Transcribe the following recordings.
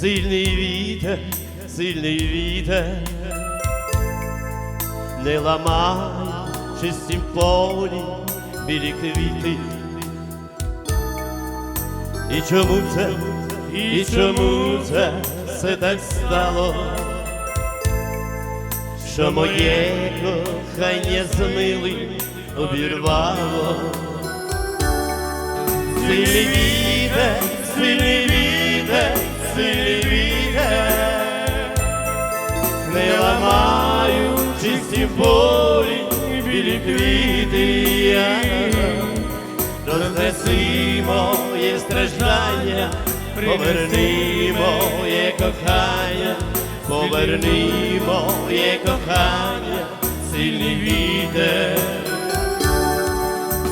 Сильний вітер, сильний вітер, не ламай чистім полі білі квіти. І чому це, і чому це все так стало, що моє кохання змили обірвало. Сильний вітер, сильний вітер, сильний вітер, не ламаю в чистім полі білі квіти. Я Рознеси моє страждання, поверни моє кохання, поверни моє кохання, сильний вітер,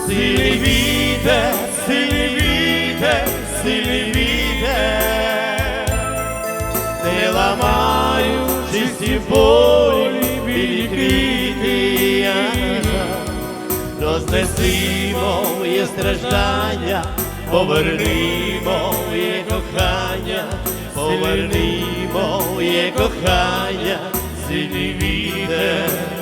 сильний вітер, рознеси моє страждання, поверни моє кохання, поверни моє кохання, сильний вітер.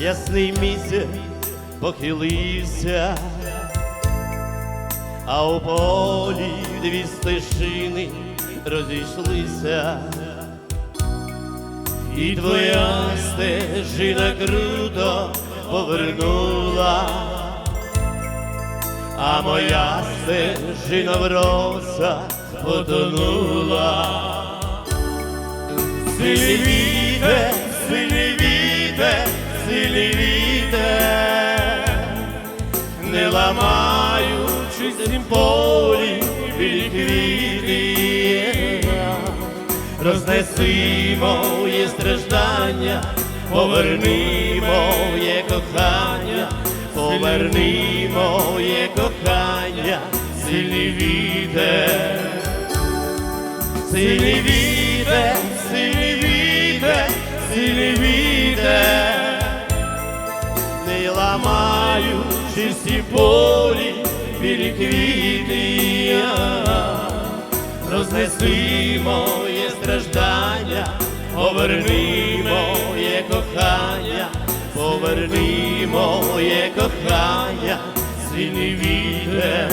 Ясний місяць похилився, а у полі дві стежини розійшлися, і твоя стежина круто повернула, а моя стежина в росах потонула. Вітер, полі білі рознеси моє страждання, поверни моє кохання, поверни моє кохання, сильний вітер. Сильний вітер, сильний вітер, сильний вітер, не ламаю в чисті полі білі квіти, рознеси моє страждання, поверни моє кохання, поверни моє кохання, сильний вітер.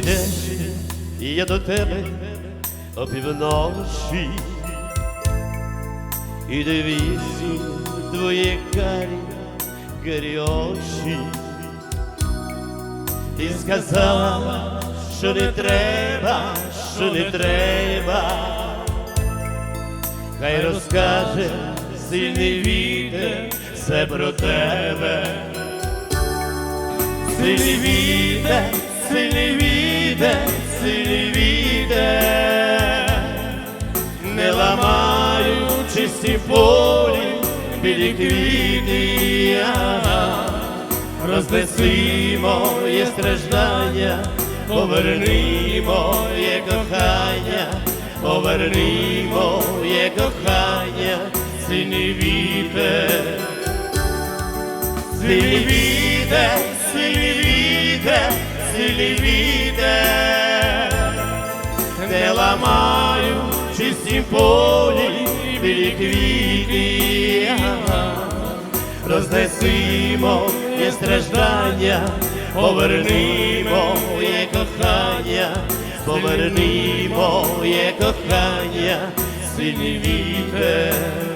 Прийдеш, і я до тебе опівночі. І дивіться твої карі, карі очі. Ти сказала, що не треба, що не треба. Хай розкаже сильний вітер все про тебе. Сильний вітер, сильний вітер, сильний вітер, не ламаючи всі полі білі квіти, рознеси моє страждання, поверни моє кохання, поверни моє кохання. Сильний вітер, сильний вітер, сильний вітер, не ламаю чисті полі білі квіти, ага. рознеси моє страждання, поверни моє кохання, поверни моє кохання, сильний вітер.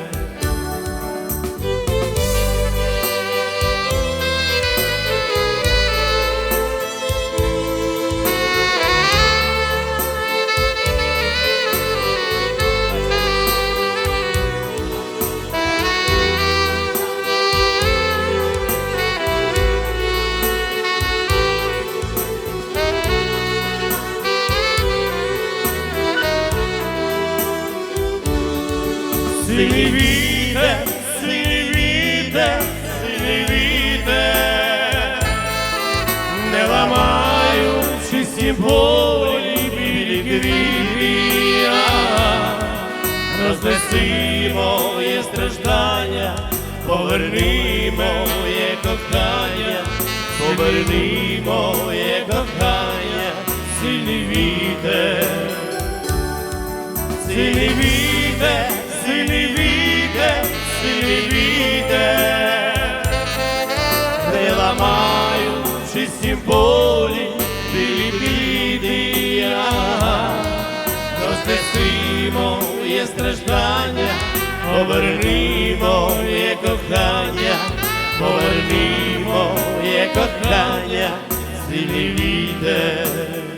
Вітер, сильний вітер, сильний вітер, не ламаю чисті полі білі квіти, рознеси моє страждання, поверни моє кохання, поверни моє кохання, сильний вітер. Сильний вітер, не ламаю чисті полі, білі Рознесимо є страждання, повернімо є кохання, повернімо є кохання, сильний вітер.